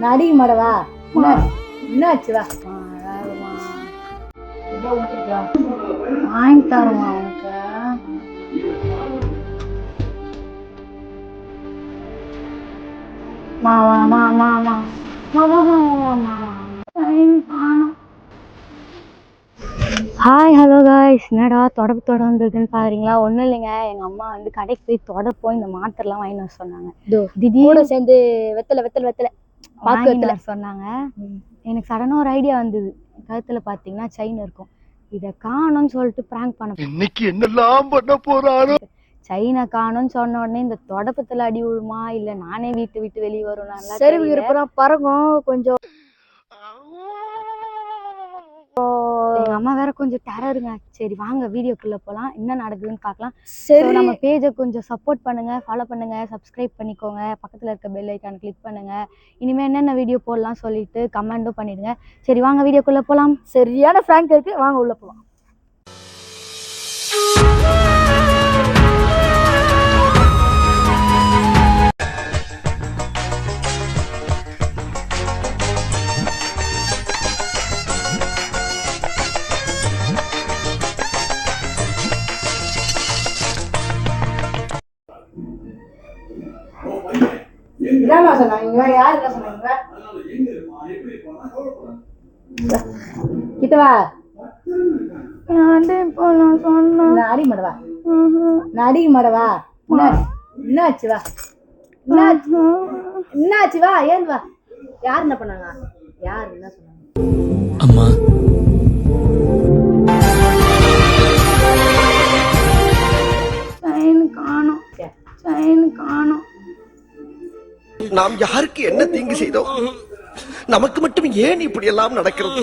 நான் அடிக்க மாட்டவா என்னாச்சு? வா. வாங்கி தருமா உனக்கு. மா வா மா மா மா. மா வா மா மா மா ஹாய் ஹலோ காய்ஸ் என்னடா தொடப்பு தொட வந்திருக்குன்னு பாக்குறீங்களா? ஒன்றும் இல்லைங்க. எங்கள் அம்மா வந்து கடைக்கு போய் தொடப்போம் இந்த மாத்திரலாம் வாங்கிட்டு வர சொன்னாங்க. திடீர்னு கூட சேர்ந்து வெத்தலை வெத்தலை வெத்தலை. பாக்கு வாங்கிட்டு வெத்தலை வர சொன்னாங்க எனக்கு சடனாக ஒரு ஐடியா வந்தது. கழுத்துல பார்த்தீங்கன்னா செயின் இருக்கும். இதை காணும்னு சொல்லிட்டு ப்ராங்க் பண்ண இன்னைக்கு என்னெல்லாம் பண்ண போறாரோ? செயினை காணும்னு சொன்ன உடனே இந்த தொடப்பத்துல அடி விழுமா? இல்ல நானே வீட்டு விட்டு வெளியே வருவேன் சரி இருப்போம் பறக்கும் கொஞ்சம். எங்க அம்மா வேற கொஞ்சம் டெரருங்க. சரி வாங்க வீடியோக்குள்ள போலாம். என்ன நடக்குதுன்னு பார்க்கலாம் சரி. நம்ம பேஜை கொஞ்சம் சப்போர்ட் பண்ணுங்க ஃபாலோ பண்ணுங்க சப்ஸ்கிரைப் பண்ணிக்கோங்க. பக்கத்துல இருக்க பெல் ஐக்கான் கிளிக் பண்ணுங்க. இனிமே என்னென்ன வீடியோ போடலாம் சொல்லிட்டு கமெண்டும் பண்ணிடுங்க. சரி வாங்க வீடியோக்குள்ள போலாம். சரியான ஃப்ராங்க் இருக்கு. வாங்க உள்ள போலாம். என்னம்மா சொன்னாங்க யாருங்க கிட்ட வா. நான் வந்து இப்போ நான் சொன்னேன் நான் அடி மடவா. நான் அடி மடவா. வா? என்னாச்சு? வா? யார் என்ன பண்ணாங்க? யார் என்ன சொன்னாங்க? அம்மா. நாம் யாருக்கு என்ன தீங்கு செய்தோம் நமக்கு மட்டும் ஏன் இப்படி எல்லாம் நடக்கிறது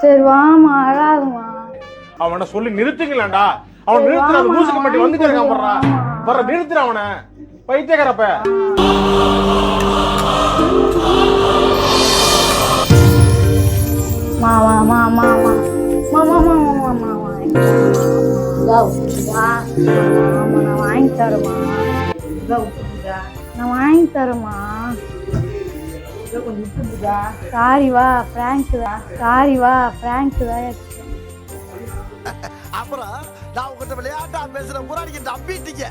சரி வாமா அழாதுமா அவனை சொல்லி நிறுத்துங்களேன்டா. அவன் நிறுத்துற மூசுக்கு மட்டும் வந்துட்டே இருக்கான் போடுறா. வர நிறுத்துற அவனை. பைத்தியக்காரப்ப. மாமா மாமா மாமா மாமா மாமா மாமா நான் வாங்கி தருமா நான் வாங்கி தருமா சாரி வா ஃப்ராங்க் தான் சாரி வா ஃப்ராங்க் தான் அப்புறம் நான் உங்ககிட்ட விளையாட்டா பேசுற முறாடிக்கு நம்பிட்டீங்க.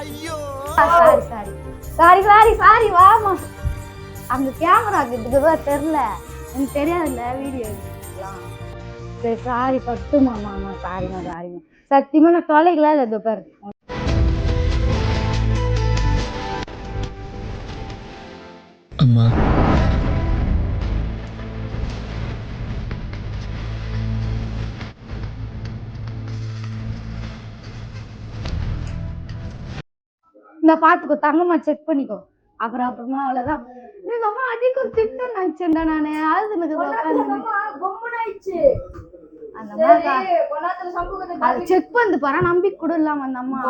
ஐயோ. Sorry sorry sorry sorry sorry வாமா அங்க கேமரா கிட்ட தெரில எனக்கு தெரியாதுல்ல வீடியோ சரி சாரி பட்டு மாமா சாரிமா சாரிமா சத்தியமா நான் தொலைக்கல இதோ பாரு. அம்மா. இந்த பாத்துக்கோ தங்கம்மா செக் பண்ணிக்கோ. அப்புறம் அப்புறமா அவ்வளவுதான். எங்க அம்மா அதிகம் திட்ட நினைச்சேன்டா நானு. அது எனக்கு அந்த அம்மா அதை செக் பண்ணி பாரு. நம்பிக்கை கூட இல்லாம அந்த அம்மா.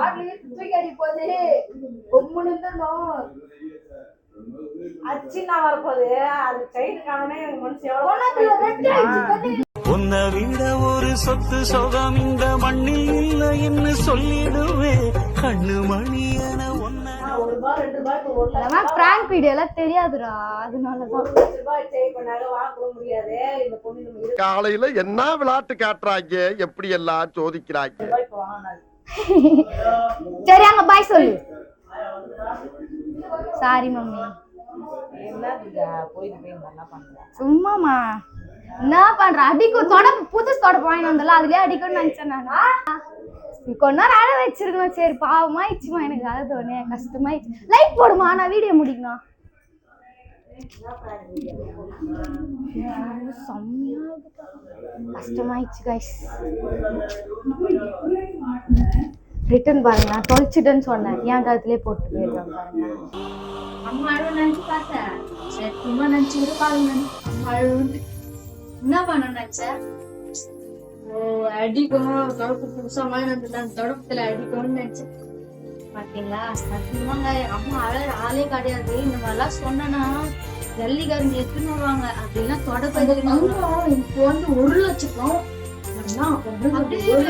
அச்சின்னா வரப்போது உன்னை விட ஒரு சொத்து சொகம் இந்த மண்ணில் இல்லைன்னு சொல்லிடுவேன் கண்ணு மணியன காலையில என்ன விளையாட்டு காட்டுறாங்க? எப்படி எல்லாம் சோதிக்கிறாங்க சரி அங்க பாய் சொல்லு. Sorry mummy. சும்மாமா என்ன பண்ற? அடிக்கும் தொட புதுசு தொட வாங்கி வந்தல அதுலயே அடிக்கும்னு நினைச்சேன் நான். கொஞ்ச நேரம் அழ வச்சிருக்கணும் சரி பாவமாயிடுச்சுமா எனக்கு. அழுது உடனே கஷ்டமாயிடுச்சு. லைட் போடுமா நான் வீடியோ முடிக்கணும். செம்மையா. கஷ்டமாயிடுச்சு கைஸ் ரிட்டன் பாருங்க. நான் தொலைச்சிட்டேன்னு சொன்னேன். ஏன் கழுத்துலயே போட்டு போயிருக்காங்க பாருங்க. அம்மா அழுவ நினைச்சு பார்த்தேன் சரி சும்மா நினைச்சு கூட பாருங்க. அம்மா அழுவுன்னு என்ன பண்ண நினைச்ச? ஓ அடிக்கணும். தொடப்பு புதுசா மாதிரி அந்த தொடப்பத்துல அடிக்கணும்னு நினைச்சேன். பாத்தீங்களா? சத்தியமாங்க அம்மா அழற ஆளே கிடையாது. இந்த மாதிரிலாம் சொன்னா ஜல்லிக்காரங்க எடுத்துன்னு வருவாங்க. அப்படின்னா தொடப்பது இப்போ வந்து ஒரு லட்சம் அப்படியே ஒரு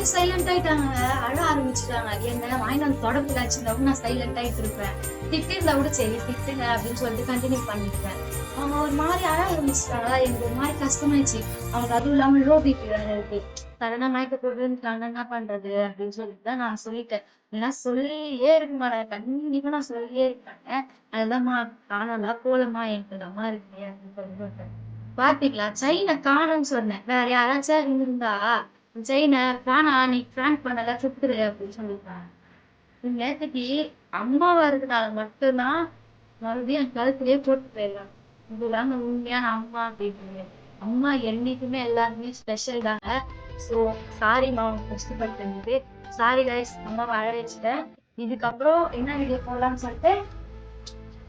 மாதிரி சைலண்ட் ஆயிட்டாங்க அழ ஆரம்பிச்சுட்டாங்க. என்ன? வாங்கி அந்த தொடப்பு காய்ச்சிருந்தா நான் சைலண்ட் ஆயிட்டு இருப்பேன் திட்டிருந்தா கூட சரி திட்டுங்க அப்படின்னு சொல்லிட்டு கண்டினியூ பண்ணிருப்பேன் அவங்க ஒரு மாதிரி அழ ஆரம்பிச்சிட்டாங்களா? எனக்கு ஒரு மாதிரி கஷ்டமாயிடுச்சு அவங்க அதுவும் இல்லாம லோ பிபி வேற இருக்கு. சடனா மயக்க போட்டுருந்துட்டாங்க என்ன பண்றது? அப்படின்னு சொல்லிட்டு தான் நான் சொல்லிட்டேன். ஏன்னா சொல்லியே இருக்க மாட்டேன். கண்டிப்பா நான் சொல்லியே இருப்பேன் அதுதான்மா காணலாம் போலமா எனக்கு அம்மா இருக்கு அப்படின்னு சொல்லிட்டு பாத்தீங்களா? சைனை காணும்னு சொன்னேன். வேற யாராச்சும் இருந்திருந்தா செயினை வேணா நீ பிராங்க் பண்ணல சுத்துரு அப்படின்னு சொல்லிருக்காங்க நேற்றுக்கு அம்மா வர்றதுனால மட்டும்தான் மறுபடியும் என் கழுத்துலயே போட்டு போயிடலாம் இதுதாங்க உண்மையான அம்மா அப்படின்னு அம்மா என்னைக்குமே எல்லாருமே ஸ்பெஷல் தாங்க. ஸோ சாரி உனக்கு கஷ்டப்பட்டு சாரி கைஸ் அம்மாவை அழ வச்சுட்டேன். இதுக்கப்புறம் என்ன வீடியோ போடலாம்னு சொல்லிட்டு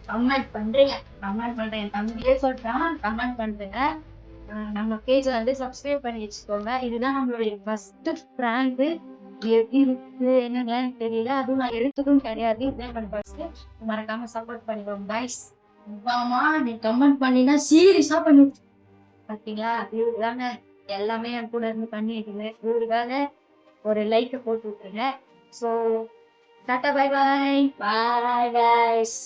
கமெண்ட் பண்றீங்க. கமெண்ட் பண்றேன். என் தம்பியே சொல்றான். கமெண்ட் பண்றேங்க. நம்ம பேஜ் வந்து சப்ஸ்கிரைப் பண்ணி வச்சுக்கோங்க. இதுதான் நம்மளுடைய ஃபர்ஸ்ட் பிராண்டு எப்படி இருக்கு என்னன்னு தெரியல. அதுவும் நான் எடுத்ததும் கிடையாது. இதுதான் நம்ம ஃபர்ஸ்ட் மறக்காம சப்போர்ட் பண்ணிடுவோம் பாய்ஸ் ஆமா நீ கமெண்ட் பண்ணினா சீரியஸா பண்ணி. பாத்தீங்களா? இதுதாங்க எல்லாமே என் கூட இருந்து பண்ணிட்டு இவருக்காக ஒரு லைக்கை போட்டு விட்டுருங்க. ஸோ டாட்டா பை பாய் பாய் கைஸ்